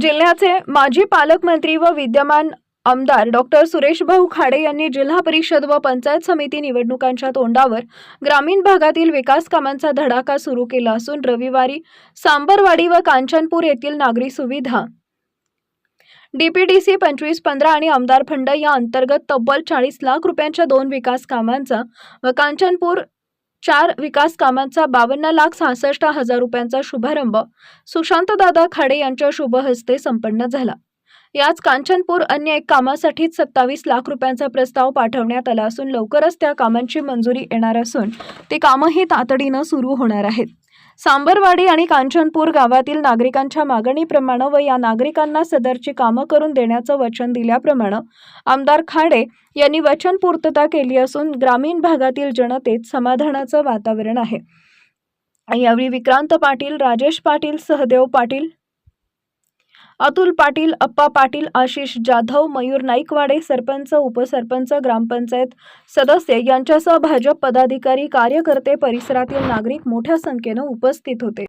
जिल्ह्याचे माजी पालकमंत्री व विद्यमान आमदार डॉक्टर सुरेश भाऊ खाडे यांनी जिल्हा परिषद व पंचायत समिती निवडणुकांच्या तोंडावर ग्रामीण भागातील विकास कामांचा धडाका सुरू केला असून रविवारी सांबरवाडी व कांचनपूर येथील नागरी सुविधा डीपीडीसी पंचवीस पंधरा आणि आमदार फंड या अंतर्गत तब्बल चाळीस लाख रुपयांच्या दोन विकास कामांचा व कांचनपूर चार विकास कामांचा बावन्न लाख सहासष्ट हजार रुपयांचा शुभारंभ. सुशांतदादा खाडे यांच्या शुभ हस्ते संपन्न झाला. याच कांचनपूर अन्य एक कामासाठीच सत्तावीस लाख रुपयांचा प्रस्ताव पाठवण्यात आला असून लवकरच त्या कामांची मंजुरी येणार असून ते कामही तातडीनं सुरू होणार आहेत. सांबरवाडी आणि कांचनपूर गावातील नागरिकांच्या मागणीप्रमाणे व या नागरिकांना सदरची कामं करून देण्याचं वचन दिल्याप्रमाणे आमदार खाडे यांनी वचन पूर्तता केली असून ग्रामीण भागातील जनतेत समाधानाचं वातावरण आहे. यावेळी विक्रांत पाटील राजेश पाटील सहदेव पाटील अतुल पाटील अप्पा पाटील आशिष जाधव मयूर नाईकवाडे सरपंच उपसरपंच ग्रामपंचायत सदस्य यांच्यासह भाजप पदाधिकारी कार्यकर्ते परिसरातील नागरिक मोठ्या संख्येनं उपस्थित होते.